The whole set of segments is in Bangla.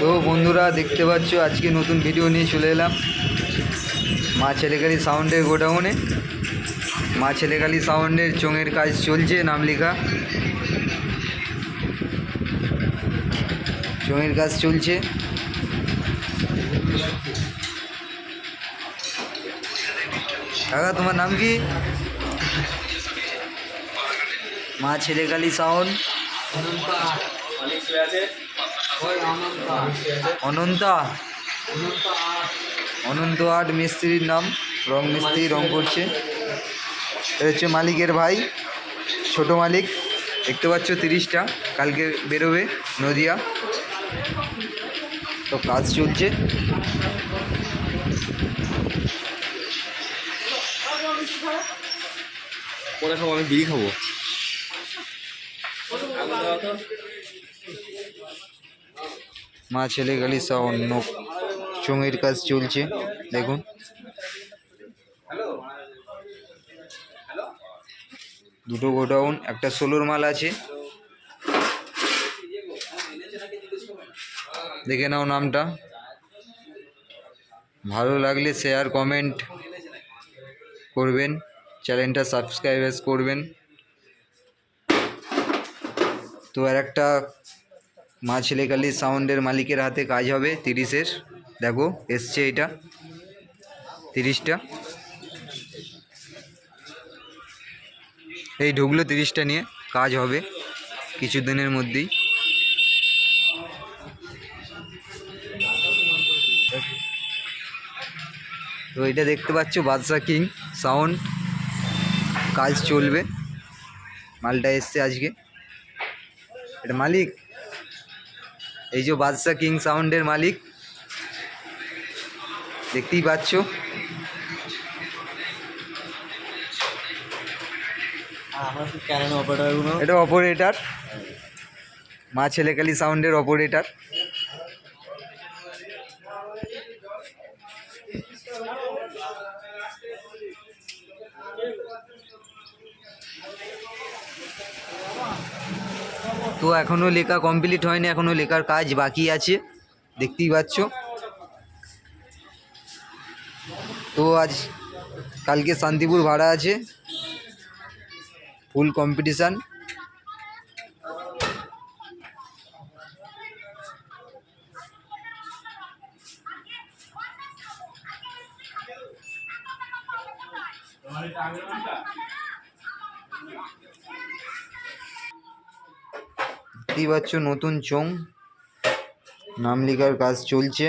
তো বন্ধুরা দেখতে পাচ্ছ, আজকে নতুন ভিডিও নিয়ে চলে এলাম। মা ছেলেকালী সাউন্ডের গোডাউনে। মা ছেলেকালী সাউন্ডের চোঙের কাজ চলছে, নাম লেখা। চোঙের কাজ চলছে। কাকা, তোমার নাম কি? মা ছেলেকালী সাউন্ড অনন্তা অনন্ত আর্ট মিস্ত্রির নাম। রং মিস্ত্রি রং করছে। হচ্ছে মালিকের ভাই, ছোট মালিক। দেখতে পাচ্ছ তিরিশটা। কালকে বেরোবে নদিয়া। তো কাজ চলছে। পরে খাব আমি বিড়ি খাব। মা ছেলে গালি অন্য চোঙের কাজ চলছে, দেখুন। দুটো গোডাউন, একটা ষোলোর মাল আছে। দেখে নাও নামটা। ভালো লাগলে শেয়ার কমেন্ট করবেন চ্যানেলটা সাবস্ক্রাইব করবেন। তো আর একটা মা ছেলেকালী সাউন্ডের মালিকের হাতে কাজ হবে তিরিশের। দেখো, এসছে এটা। তিরিশটা। এই ঢুকলো তিরিশটা নিয়ে, কাজ হবে কিছুদিনের মধ্যেই। তো এটা দেখতে পাচ্ছ, বাদশা কিং সাউন্ড। কাজ চলবে। মালটা এসছে আজকে। এটা মালিক? এই যে বাদশা কিং সাউন্ডের মালিক দেখতেই পাচ্ছ। এটা অপারেটার মা ছেলেকালী সাউন্ডের অপারেটার তো এখনও লেখা কমপ্লিট হয়নি এখনও লেখার কাজ বাকি আছে, দেখতেই পাচ্ছ। তো আজ কালকে শান্তিপুর ভাড়া আছে ফুল কম্পিটিশান দেখতেই পাচ্ছ নতুন চোং নাম লেখার কাজ চলছে।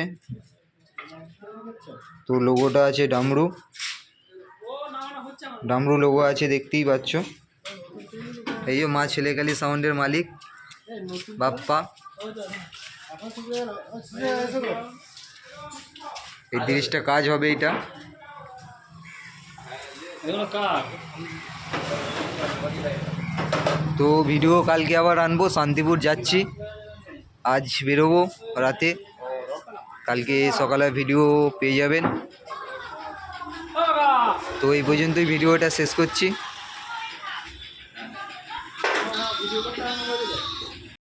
তো লোগোটা আছে ডামরু। ডামরু লোগো আছে, দেখতেই পাচ্ছ। এই মা ছেলেকালী সাউন্ডের মালিক, বাপ্পা। এই তিরিশটা কাজ হবে এটা। কার? তো ভিডিও কালকে আবার আনব, শান্তিপুর যাচ্ছি। আজ বেরোবো রাতে। কালকে সকালে ভিডিও পেয়ে যাবেন। তো এই পর্যন্তই ভিডিওটা শেষ করছি।